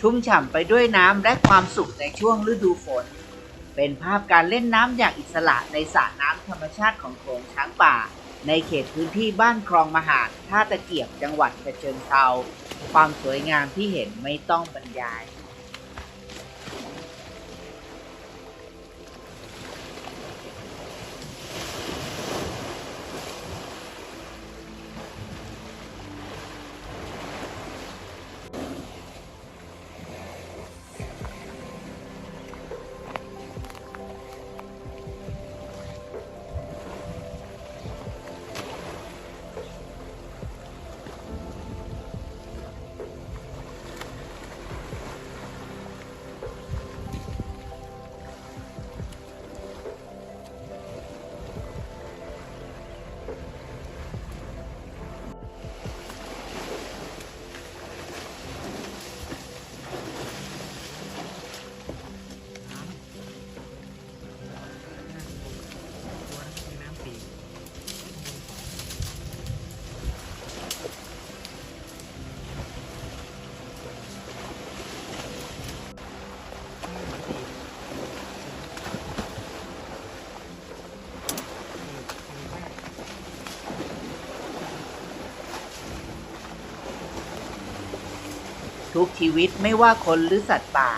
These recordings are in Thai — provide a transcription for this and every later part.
ชุ่มฉ่ำไปด้วยน้ำและความสุขในช่วงฤดูฝน เป็นภาพการเล่นน้ำอย่างอิสระในสระน้ำธรรมชาติของโขงช้างป่า ในเขตพื้นที่บ้านคลองมหาดท่าตะเกียบจังหวัดฉะเชิงเทราความสวยงามที่เห็นไม่ต้องบรรยาย ทุกชีวิตไม่ว่าคนหรือสัตว์ป่า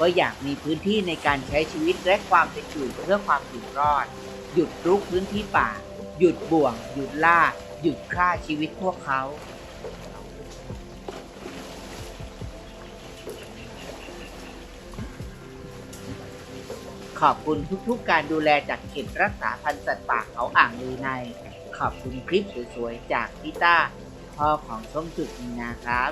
ก็อยากมีพื้นที่ในการใช้ชีวิตและความเป็นอยู่เพื่อความอยู่รอด หยุดรุกพื้นที่ป่า หยุดบ่วง หยุดล่า หยุดฆ่าชีวิตพวกเขาขอบคุณทุกๆ การดูแลจากเขตรักษาพันธุ์สัตว์ป่าเขาอ่างลือใน ขอบคุณคลิปสวยๆ จากพี่ต้า พ่อของส้มจุดมีนาครับ